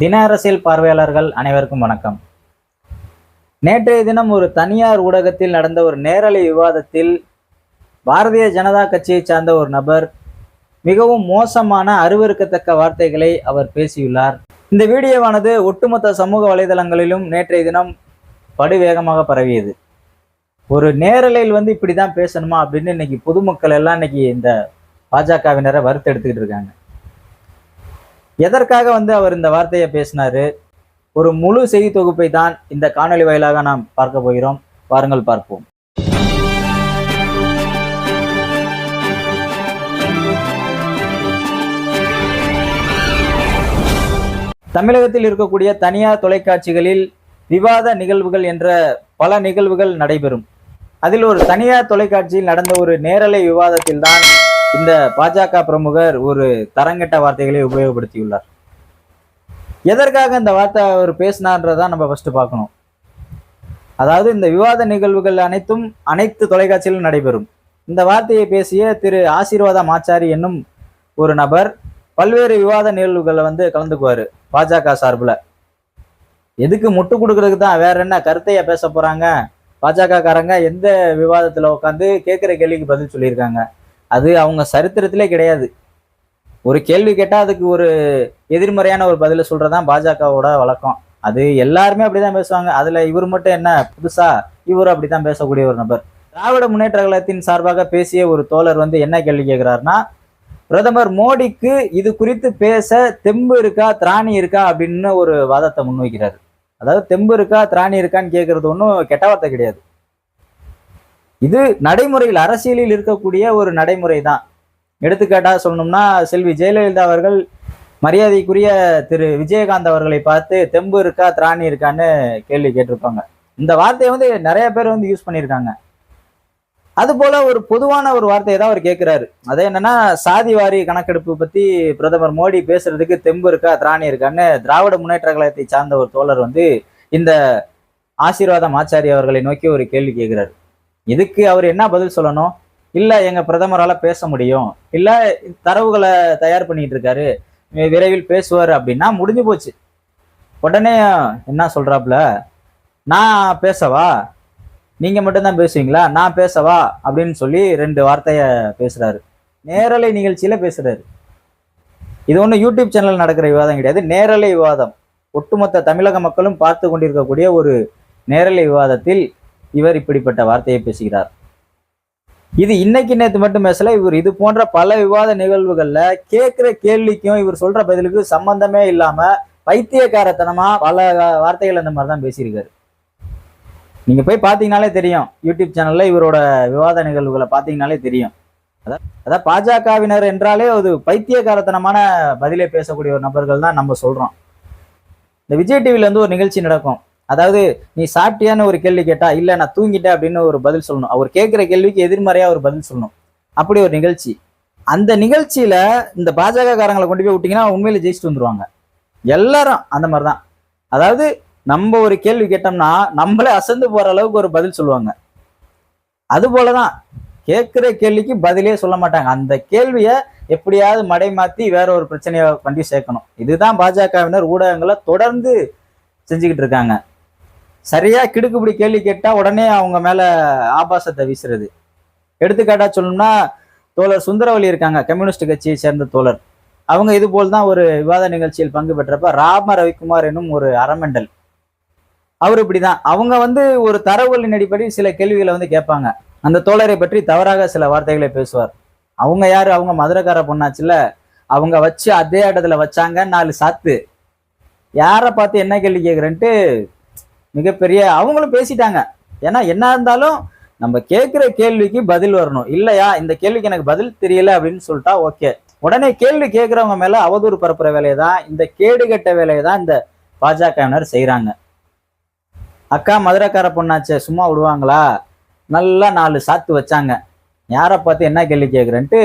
தின அரசியல் பார்வையாளர்கள் அனைவருக்கும் வணக்கம். நேற்றைய தினம் ஒரு தனியார் ஊடகத்தில் நடந்த ஒரு நேரலை விவாதத்தில் பாரதிய ஜனதா கட்சியை சார்ந்த ஒரு நபர் மிகவும் மோசமான அருவருக்கத்தக்க வார்த்தைகளை அவர் பேசியுள்ளார். இந்த வீடியோவானது ஒட்டுமொத்த சமூக வலைதளங்களிலும் நேற்றைய தினம் படுவேகமாக பரவியது. ஒரு நேரலையில் வந்து இப்படி தான் பேசணுமா அப்படின்னு இன்னைக்கு பொதுமக்கள் எல்லாம் இன்னைக்கு இந்த பாஜகவினரை வறுத்தெடுத்துக்கிட்டு இருக்காங்க. எதற்காக வந்து அவர் இந்த வார்த்தையை பேசினாரு? ஒரு முழு செய்தி தொகுப்பை தான் இந்த காணொளி வாயிலாக நாம் பார்க்க போகிறோம். வாருங்கள் பார்ப்போம். தமிழகத்தில் இருக்கக்கூடிய தனியார் தொலைக்காட்சிகளில் விவாத நிகழ்வுகள் என்ற பல நிகழ்வுகள் நடைபெறும். அதில் ஒரு தனியார் தொலைக்காட்சியில் நடந்த ஒரு நேரலை விவாதத்தில் தான் இந்த பாஜக பிரமுகர் ஒரு தரங்கெட்ட வார்த்தைகளை உபயோகப்படுத்தியுள்ளார். எதற்காக இந்த வார்த்தை அவர் பேசினார்ன்றதான் நம்ம ஃபர்ஸ்ட் பார்க்கணும். அதாவது இந்த விவாத நிகழ்வுகள் அனைத்தும் அனைத்து தொலைக்காட்சியிலும் நடைபெறும். இந்த வார்த்தையை பேசிய திரு ஆசீர்வாதா மாச்சாரி என்னும் ஒரு நபர் பல்வேறு விவாத நிகழ்வுகளை வந்து கலந்துக்குவார் பாஜக சார்பில். எதுக்கு முட்டு கொடுக்கறதுக்கு தான் வேற என்ன கருத்தையா பேச போறாங்க? பாஜக காரங்க எந்த விவாதத்தில் உட்காந்து கேட்குற கேள்விக்கு பதில் சொல்லியிருக்காங்க. அது அவங்க சரித்திரத்திலே கிடையாது. ஒரு கேள்வி கேட்டால் அதுக்கு ஒரு எதிர்மறையான ஒரு பதிலை சொல்கிறதான் பாஜகவோட வழக்கம். அது எல்லாருமே அப்படிதான் பேசுவாங்க. அதில் இவர் மட்டும் என்ன? புதுசா இவரும் அப்படிதான் பேசக்கூடிய ஒரு நபர். திராவிட முன்னேற்ற கழகத்தின் சார்பாக பேசிய ஒரு தோழர் வந்து என்ன கேள்வி கேட்கிறாருன்னா பிரதமர் மோடிக்கு இது குறித்து பேச தெம்பு இருக்கா திராணி இருக்கா அப்படின்னு ஒரு வாதத்தை முன்வைக்கிறார். அதாவது தெம்பு இருக்கா திராணி இருக்கான்னு கேட்கறது ஒன்றும் கெட்ட வார்த்தை கிடையாது. இது நடைமுறையில் அரசியலில் இருக்கக்கூடிய ஒரு நடைமுறை தான் எடுத்துக்காட்டாக சொல்லணும்னா செல்வி ஜெயலலிதா அவர்கள் மரியாதைக்குரிய திரு விஜயகாந்த் அவர்களை பார்த்து தெம்பு இருக்கா திராணி இருக்கான்னு கேள்வி கேட்டிருப்பாங்க. இந்த வார்த்தையை வந்து நிறைய பேர் வந்து யூஸ் பண்ணியிருக்காங்க. அது போல ஒரு பொதுவான ஒரு வார்த்தையை தான் அவர் கேட்கிறாரு. அது என்னன்னா சாதிவாரி கணக்கெடுப்பு பத்தி பிரதமர் மோடி பேசுறதுக்கு தெம்பு இருக்கா திராணி இருக்கான்னு திராவிட முன்னேற்ற கழகத்தை சார்ந்த ஒரு தோழர் வந்து இந்த ஆசீர்வாதம் ஆச்சாரி அவர்களை நோக்கி ஒரு கேள்வி கேட்கிறாரு. இதுக்கு அவர் என்ன பதில் சொல்லணும்? இல்லை எங்கள் பிரதமரால் பேச முடியும். இல்லை தரவுகளை தயார் பண்ணிட்டு இருக்காரு. விரைவில் பேசுவார் அப்படின்னா முடிஞ்சு போச்சு. உடனே என்ன சொல்கிறாப்புல நான் பேசவா? நீங்கள் மட்டும்தான் பேசுவீங்களா? நான் பேசவா? அப்படின்னு சொல்லி ரெண்டு வார்த்தையை பேசுகிறாரு நேரலை நிகழ்ச்சியில் பேசுகிறாரு இது ஒன்றும் யூடியூப் சேனல் நடக்கிற விவாதம் கிடையாது. நேரலை விவாதம். ஒட்டுமொத்த தமிழக மக்களும் பார்த்து கொண்டிருக்கக்கூடிய ஒரு நேரலை விவாதத்தில் இவர் இப்படிப்பட்ட வார்த்தையை பேசுகிறார். இது இன்னைக்கு நேற்று மட்டும் பேசல இவர் இது போன்ற பல விவாத நிகழ்வுகள்ல கேட்கிற கேள்விக்கும் இவர் சொல்ற பதிலுக்கு சம்பந்தமே இல்லாம பைத்தியக்காரத்தனமா பல வார்த்தைகள் அந்த மாதிரி தான் பேசியிருக்காரு. நீங்க போய் பாத்தீங்கனாலே தெரியும் யூடியூப் சேனல்ல இவரோட விவாத நிகழ்வுகளை பாத்தீங்கனாலே தெரியும். அதான் அதான் பாஜகவினர் என்றாலே ஒரு பைத்தியக்காரத்தனமான பதிலை பேசக்கூடிய ஒரு நபர்கள் தான் நம்ம சொல்றோம். இந்த விஜய் டிவில இருந்து ஒரு நிகழ்ச்சி நடக்கும். அதாவது நீ சாப்பிட்டியான்னு ஒரு கேள்வி கேட்டா இல்ல நான் தூங்கிட்டேன் அப்படின்னு ஒரு பதில் சொல்லணும். அவர் கேட்கிற கேள்விக்கு எதிர்மறையா ஒரு பதில் சொல்லணும். அப்படி ஒரு நிகழ்ச்சி. அந்த நிகழ்ச்சியில இந்த பாஜக காரங்களை கொண்டு போய் விட்டீங்கன்னா உண்மையில ஜெயிச்சுட்டு வந்துருவாங்க. எல்லாரும் அந்த மாதிரி தான் அதாவது நம்ம ஒரு கேள்வி கேட்டோம்னா நம்மளே அசந்து போற அளவுக்கு ஒரு பதில் சொல்லுவாங்க. அது போலதான். கேட்கிற கேள்விக்கு பதிலே சொல்ல மாட்டாங்க. அந்த கேள்வியை எப்படியாவது மடை மாத்தி வேற ஒரு பிரச்சனையை கொண்டு சேர்க்கணும். இதுதான் பாஜகவினர் ஊடகங்களை தொடர்ந்து செஞ்சுக்கிட்டு இருக்காங்க. சரியா கிடுக்குப்படி கேள்வி கேட்டா உடனே அவங்க மேல ஆபாசத்தை வீசுறது. எடுத்துக்காட்டா சொல்லணும்னா தோழர் சுந்தரவலி இருக்காங்க கம்யூனிஸ்ட் கட்சியை சேர்ந்த தோழர். அவங்க இது போல் தான் ஒரு விவாத நிகழ்ச்சியில் பங்கு பெற்றப்ப ராம ரவிக்குமார் என்னும் ஒரு அறமெண்டல். அவர் இப்படிதான். அவங்க வந்து ஒரு தரவுகளின் அடிப்படை சில கேள்விகளை வந்து கேட்பாங்க. அந்த தோழரை பற்றி தவறாக சில வார்த்தைகளை பேசுவார். அவங்க யாரு? அவங்க மதுரக்கார பொண்ணாச்சுல அவங்க வச்சு அதே இடத்துல வச்சாங்க நாலு சாத்து. யாரை பார்த்து என்ன கேள்வி கேட்குறேன்ட்டு மிகப்பெரிய அவங்களும் பேசிட்டாங்க. ஏன்னா என்ன இருந்தாலும் நம்ம கேட்குற கேள்விக்கு பதில் வரணும். இல்லையா? இந்த கேள்விக்கு எனக்கு பதில் தெரியல அப்படின்னு சொல்லிட்டா ஓகே. உடனே கேள்வி கேட்குறவங்க மேலே அவதூறு பரப்புற வேலையை தான் இந்த கேடுகட்ட வேலையை தான் இந்த பாஜகவினர் செய்கிறாங்க அக்கா மதுரைக்கார பொண்ணாச்சே சும்மா விடுவாங்களா? நல்லா நாலு சாத்து வச்சாங்க. யாரை பார்த்து என்ன கேள்வி கேட்குறேன்ட்டு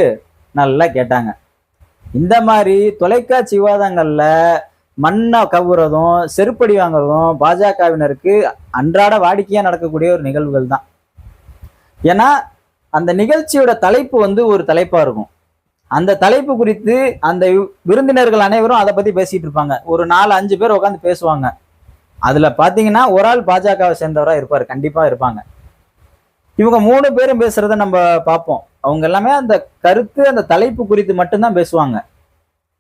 நல்லா கேட்டாங்க. இந்த மாதிரி தொலைக்காட்சி விவாதங்களில் மண்ணை கவுறதும் செருப்படி வாங்குறதும் பாஜகவினருக்கு அன்றாட வாடிக்கையாக நடக்கக்கூடிய ஒரு நிகழ்வுகள் தான். ஏன்னா அந்த நிகழ்ச்சியோட தலைப்பு வந்து ஒரு தலைப்பாக இருக்கும். அந்த தலைப்பு குறித்து அந்த விருந்தினர்கள் அனைவரும் அதை பற்றி பேசிகிட்டு இருப்பாங்க. ஒரு நாலு அஞ்சு பேர் உட்காந்து பேசுவாங்க. அதில் பார்த்தீங்கன்னா ஒரு ஆள் பாஜகவை சேர்ந்தவராக இருப்பார். கண்டிப்பாக இருப்பாங்க. இவங்க மூணு பேரும் பேசுறத நம்ம பார்ப்போம் அவங்க எல்லாமே அந்த கருத்து அந்த தலைப்பு குறித்து மட்டும்தான் பேசுவாங்க.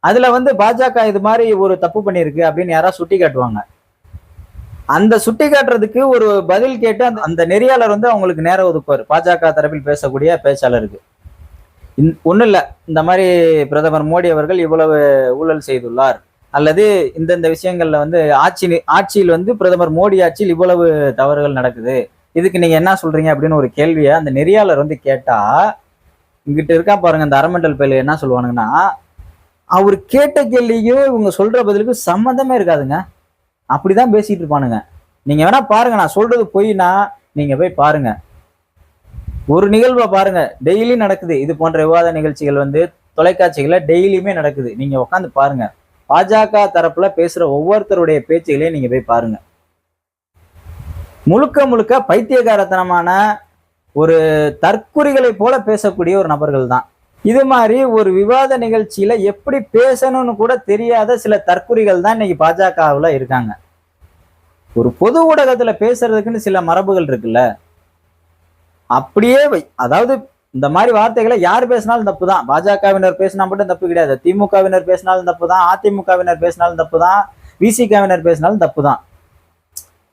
அதுல வந்து பாஜக இது மாதிரி ஒரு தப்பு பண்ணியிருக்கு அப்படின்னு யாராவது சுட்டி காட்டுவாங்க. அந்த சுட்டி காட்டுறதுக்கு ஒரு பதில் கேட்டு அந்த அந்த நெறியாளர் வந்து அவங்களுக்கு நேரம் ஒதுக்குவார். பாஜக தரப்பில் பேசக்கூடிய பேச்சாளருக்கு. ஒன்றும் இல்லை. இந்த மாதிரி பிரதமர் மோடி அவர்கள் இவ்வளவு ஊழல் செய்துள்ளார். அல்லது இந்தந்த விஷயங்கள்ல வந்து ஆட்சி ஆட்சியில் வந்து பிரதமர் மோடி ஆட்சியில் இவ்வளவு தவறுகள் நடக்குது. இதுக்கு நீங்க என்ன சொல்றீங்க அப்படின்னு ஒரு கேள்வியை அந்த நெறியாளர் வந்து கேட்டா இங்கிட்ட இருக்கா பாருங்க இந்த அரமெண்டல் பேர்ல என்ன சொல்லுவானுங்கன்னா அவர் கேட்ட கேள்வியோ இவங்க சொல்ற பதிலுக்கு சம்மந்தமே இருக்காதுங்க. அப்படிதான் பேசிட்டு இருப்பானுங்க. நீங்க வேணா பாருங்க நான் சொல்றது பொய்னா நீங்க போய் பாருங்க. ஒரு நிகழ்வை பாருங்க. டெய்லி நடக்குது. இது போன்ற விவாத நிகழ்ச்சிகள் வந்து தொலைக்காட்சிகளில் டெய்லியுமே நடக்குது. நீங்க உட்காந்து பாருங்க. பாஜக தரப்புல பேசுற ஒவ்வொருத்தருடைய பேச்சுகளையும் நீங்க போய் பாருங்க. முழுக்க முழுக்க பைத்தியகாரத்தனமான ஒரு தற்குறிகளை போல பேசக்கூடிய ஒரு நபர்கள் தான் இது மாதிரி ஒரு விவாத நிகழ்ச்சியில எப்படி பேசணும்னு கூட தெரியாத சில தற்குறிகள் தான் இன்னைக்கு பாஜகவுல இருக்காங்க. ஒரு பொது ஊடகத்துல பேசுறதுக்குன்னு சில மரபுகள் இருக்குல்ல? அப்படியே அதாவது இந்த மாதிரி வார்த்தைகளை யார் பேசினாலும் தப்பு தான். பாஜகவினர் பேசினா மட்டும் தப்பு கிடையாது. திமுகவினர் பேசினாலும் தப்பு தான். அதிமுகவினர் பேசினாலும் தப்பு தான். விசிகவினர் பேசினாலும் தப்பு தான்.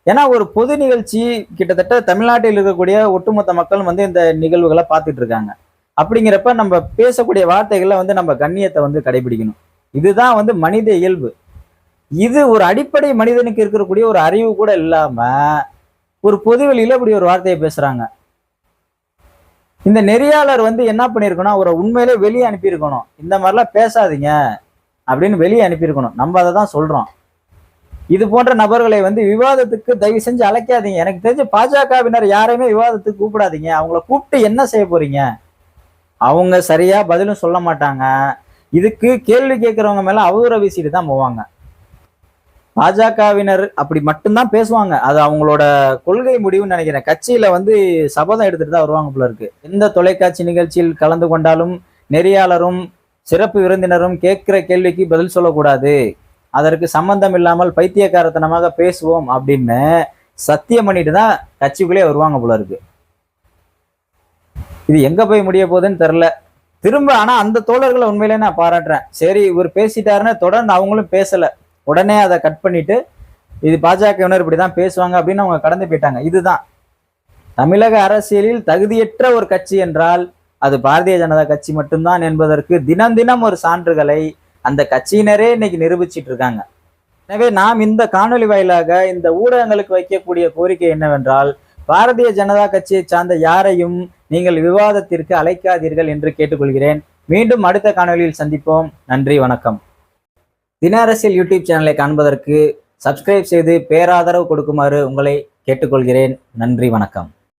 ஏன்னா ஒரு பொது நிகழ்ச்சி கிட்டத்தட்ட தமிழ்நாட்டில் இருக்கக்கூடிய ஒட்டுமொத்த மக்களும் வந்து இந்த நிகழ்வுகளை பார்த்துட்டு இருக்காங்க. அப்படிங்கிறப்ப நம்ம பேசக்கூடிய வார்த்தைகளை வந்து நம்ம கண்ணியத்தை வந்து கடைபிடிக்கணும். இதுதான் வந்து மனித இயல்பு. இது ஒரு அடிப்படை மனிதனுக்கு இருக்கக்கூடிய ஒரு அறிவு கூட இல்லாம ஒரு பொதுவெளியில இப்படி ஒரு வார்த்தையை பேசுறாங்க. இந்த நெறியாளர் வந்து என்ன பண்ணியிருக்கணும் அவரை உண்மையிலே வெளியே அனுப்பியிருக்கணும். இந்த மாதிரிலாம் பேசாதீங்க அப்படின்னு வெளியே அனுப்பியிருக்கணும். நம்ம அதை தான் சொல்றோம். இது போன்ற நபர்களை வந்து விவாதத்துக்கு தயவு செஞ்சு அழைக்காதீங்க. எனக்கு தெரிஞ்சு பாஜகவினர் யாரையுமே விவாதத்துக்கு கூப்பிடாதீங்க. அவங்கள கூப்பிட்டு என்ன செய்ய போறீங்க? அவங்க சரியா பதிலும் சொல்ல மாட்டாங்க. இதுக்கு கேள்வி கேட்கறவங்க மேல அவதூற வீசிட்டு தான் போவாங்க. பாஜகவினர் அப்படி மட்டும்தான் பேசுவாங்க. அது அவங்களோட கொள்கை முடிவுன்னு நினைக்கிறேன். கட்சியில வந்து சபதம் எடுத்துட்டு தான் வருவாங்க போல இருக்கு. எந்த தொலைக்காட்சி நிகழ்ச்சியில் கலந்து கொண்டாலும் நெறியாளரும் சிறப்பு விருந்தினரும் கேட்கிற கேள்விக்கு பதில் சொல்லக்கூடாது. அதற்கு சம்பந்தம் இல்லாமல் பைத்தியக்காரத்தனமாக பேசுவோம் அப்படின்னு சத்தியம் பண்ணிட்டு தான் கட்சிக்குள்ளே வருவாங்க போல இருக்கு. இது எங்க போய் முடிய போகுதுன்னு தெரில திரும்ப ஆனா அந்த தோழர்களை உண்மையிலே நான் பாராட்டுறேன். சரி இவர் பேசிட்டாருன்னு தொடர்ந்து அவங்களும் பேசல. உடனே அதை கட் பண்ணிட்டு இது பாஜகவினர் இப்படிதான் பேசுவாங்க அப்படின்னு அவங்க கடந்து போயிட்டாங்க. இதுதான். தமிழக அரசியலில் தகுதியற்ற ஒரு கட்சி என்றால் அது பாரதிய ஜனதா கட்சி மட்டும்தான் என்பதற்கு தினம் தினம் ஒரு சான்றுகளை அந்த கட்சியினரே இன்னைக்கு நிரூபிச்சிட்டு இருக்காங்க. எனவே நாம் இந்த காணொளி வாயிலாக இந்த ஊடகங்களுக்கு வைக்கக்கூடிய கோரிக்கை என்னவென்றால் பாரதிய ஜனதா கட்சியை சார்ந்த யாரையும் நீங்கள் விவாதத்திற்கு அழைக்காதீர்கள் என்று கேட்டுக்கொள்கிறேன். மீண்டும் அடுத்த காணொலியில் சந்திப்போம். நன்றி வணக்கம். தின அரசியல் யூடியூப் சேனலை காண்பதற்கு சப்ஸ்கிரைப் செய்து பேராதரவு கொடுக்குமாறு உங்களை கேட்டுக்கொள்கிறேன். நன்றி வணக்கம்.